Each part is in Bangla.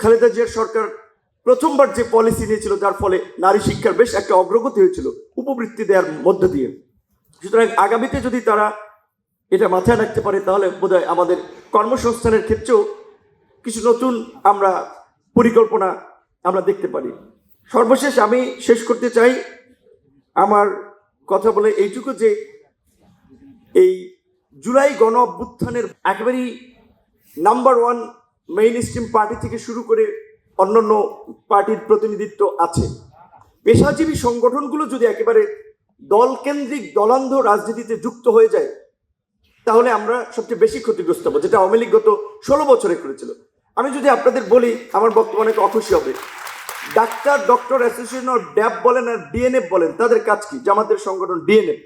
খালেদা জিয়ার সরকার প্রথমবার যে পলিসি নিয়েছিল, যার ফলে নারী শিক্ষার বেশ একটা অগ্রগতি হয়েছিল উপবৃত্তি দেওয়ার মধ্য দিয়ে। সুতরাং আগামীতে যদি তারা এটা মাথায় রাখতে পারে, তাহলে বোধহয় আমাদের কর্মসংস্থানের ক্ষেত্রেও কিছু নতুন আমরা পরিকল্পনা আমরা দেখতে পারি। সর্বশেষ আমি শেষ করতে চাই আমার কথা বলে এইটুকু যে এই জুলাই গণ অভ্যুত্থানের একেবারেই number one main stream party থেকে শুরু করে অন্যান্য পার্টির প্রতিনিধিত্ব আছে। পেশাজীবী সংগঠনগুলো যদি একেবারে দলকেন্দ্রিক, দলান্ধ রাজনীতিতে যুক্ত হয়ে যায়, তাহলে আমরা সবচেয়ে বেশি ক্ষতিগ্রস্ত হব, যেটা আওয়ামী লীগ গত ষোলো বছরে করেছিল। আমি যদি আপনাদের বলি, আমার বক্তব্য অনেক অখুশি হবে। Doctor, doctor association of DAB বলেন আর ডিএনএফ বলেন, তাদের কাজ কি? জামাতের সংগঠন ডিএনএফ।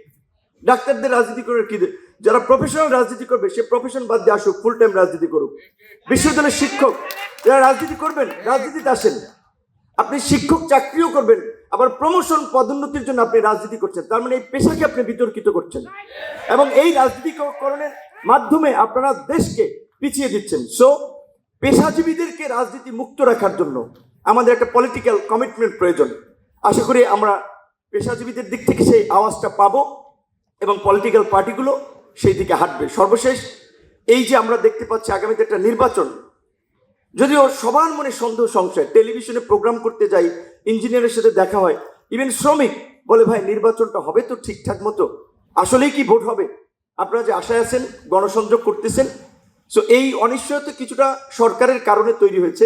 ডাক্তারদের রাজনীতি করে কি যারা প্রফেশনাল রাজনীতি করবে, সে প্রফেশন বাদ দিয়ে আসুক ফুল টাইম রাজনীতি করুক। বিশ্ববিদ্যালয়ের শিক্ষক, যারা রাজনীতি করবেন, রাজনীতিতে আসেন। আপনি শিক্ষক চাকরিও করবেন, আবার প্রমোশন পদোন্নতির জন্য আপনি রাজনীতি করছেন। তার মানে এই পেশাকে আপনি বিতর্কিত করছেন। এবং এই রাজনীতিকরণের মাধ্যমে আপনারা দেশকে পিছিয়ে দিচ্ছেন। সো পেশাজীবীদেরকে রাজনীতি মুক্ত রাখার জন্য আমাদের একটা পলিটিক্যাল কমিটমেন্ট প্রয়োজন। আশা করি আমরা পেশাজীবীদের দিক থেকে সেই আওয়াজটা পাবো এবং পলিটিক্যাল পার্টিগুলো সেই দিকে হাঁটবে। সর্বশেষ, এই যে আমরা দেখতে পাচ্ছি আগামীতে একটা নির্বাচন, যদিও সবার মনে সন্দেহ, সংশয়, টেলিভিশনে প্রোগ্রাম করতে যাই, ইঞ্জিনিয়ারের সাথে দেখা হয় ইভেন শ্রমিক বলে, ভাই, নির্বাচনটা হবে তো ঠিকঠাক মতো? আসলেই কি ভোট হবে? আপনারা যে আশায় আছেন, গণসংযোগ করতেছেন সো এই অনিশ্চয়তা কিছুটা সরকারের কারণে তৈরি হয়েছে।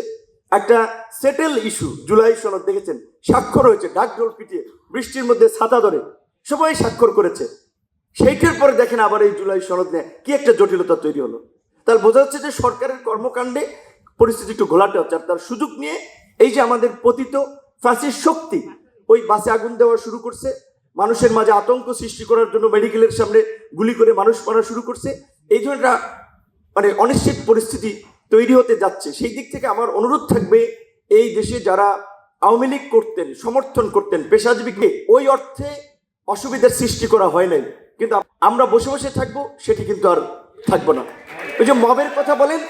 একটা সেটেল ইস্যু জুলাই সনদ, দেখেছেন? স্বাক্ষর হয়েছে ডাক ঢোল পিটিয়ে, বৃষ্টির মধ্যে ছাতা ধরে, সবাই স্বাক্ষর করেছে। সেইটার পরে দেখেন আবার এই জুলাই সনদ নিয়ে কি একটা জটিলতা তৈরি হলো। তার বোঝা যাচ্ছে যে সরকারের কর্মকাণ্ডে পরিস্থিতি একটু ঘোলাটে হচ্ছে। আর তার সুযোগ নিয়ে এই যে আমাদের পতিত ফাঁসির শক্তি, ওই বাসে আগুন দেওয়া শুরু করছে। মানুষের মাঝে আতঙ্ক সৃষ্টি করার জন্য মেডিকেলের সামনে গুলি করে মানুষ মারা শুরু করছে। এই জন্য একটা মানে অনিশ্চিত পরিস্থিতি তৈরি হতে যাচ্ছে। সেই দিক থেকে আমার অনুরোধ থাকবে, এই দেশে যারা আওয়ামী লীগ করতেন, সমর্থন করতেন, পেশাজীবীকে, ওই অর্থে অসুবিধার সৃষ্টি করা হয় নাই। কিন্তু আমরা বসে বসে থাকব, সেটি কিন্তু আর থাকব না। ওই যে মবের কথা বলেন,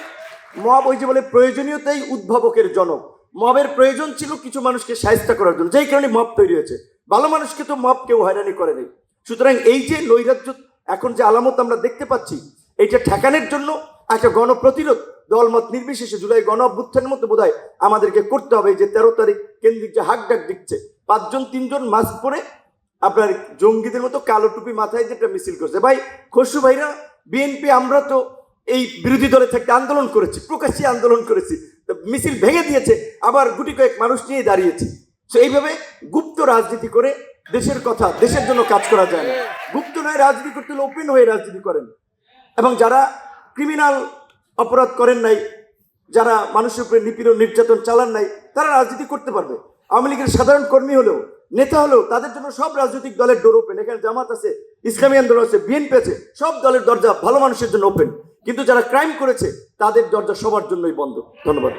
মব ওই যে বলে প্রয়োজনীয়তাই উদ্ভাবকের জনক। মবের প্রয়োজন ছিল কিছু মানুষকে সাহিত্য করার জন্য, যেই কারণে মব তৈরি হয়েছে। ভালো মানুষকে তো মব কেউ হয়রানি করে নেই। সুতরাং এই যে নৈরাজ্য, এখন যে আলামত আমরা দেখতে পাচ্ছি, এইটা ঠেকানোর জন্য একটা গণপ্রতিরোধ দলমত নির্বিশেষে জুলাই গণ অভ্যুত্থানের মতো বোধ আমাদেরকে করতে হবে। যে তেরো তারিখ কেন্দ্রিক যে হাক ডাক দিচ্ছে, পাঁচজন, তিনজন মাস্ক পরে আপনার জঙ্গিদের মতো কালো টুপি মাথায় যে একটা মিছিল করছে। ভাই, খসরু ভাইরা, বিএনপি, আমরা তো এই বিরোধী দলে থাকতে আন্দোলন করেছি, প্রকাশ্যে আন্দোলন করেছি। মিছিল ভেঙে দিয়েছে, আবার গুটি কয়েক মানুষ নিয়ে দাঁড়িয়েছি। তো এইভাবে গুপ্ত রাজনীতি করে দেশের কথা, দেশের জন্য কাজ করা যায় না। গুপ্ত নয়, রাজনীতি করতে হলে ওপেন হয়ে রাজনীতি করেন। এবং যারা ক্রিমিনাল অপরাধ করেন নাই, যারা মানুষের উপরে নিপীড়ন, নির্যাতন চালান নাই, তারা রাজনীতি করতে পারবে। আওয়ামী লীগের সাধারণ কর্মী হলেও নেতা হলেও তাদের জন্য সব রাজনৈতিক দলের ডোর ওপেন এখানে জামাত আছে, ইসলামী আন্দোলন আছে বিএনপি আছে, সব দলের দরজা ভালো মানুষের জন্য ওপেন কিন্তু যারা ক্রাইম করেছে, তাদের দরজা সবার জন্যই বন্ধ। ধন্যবাদ।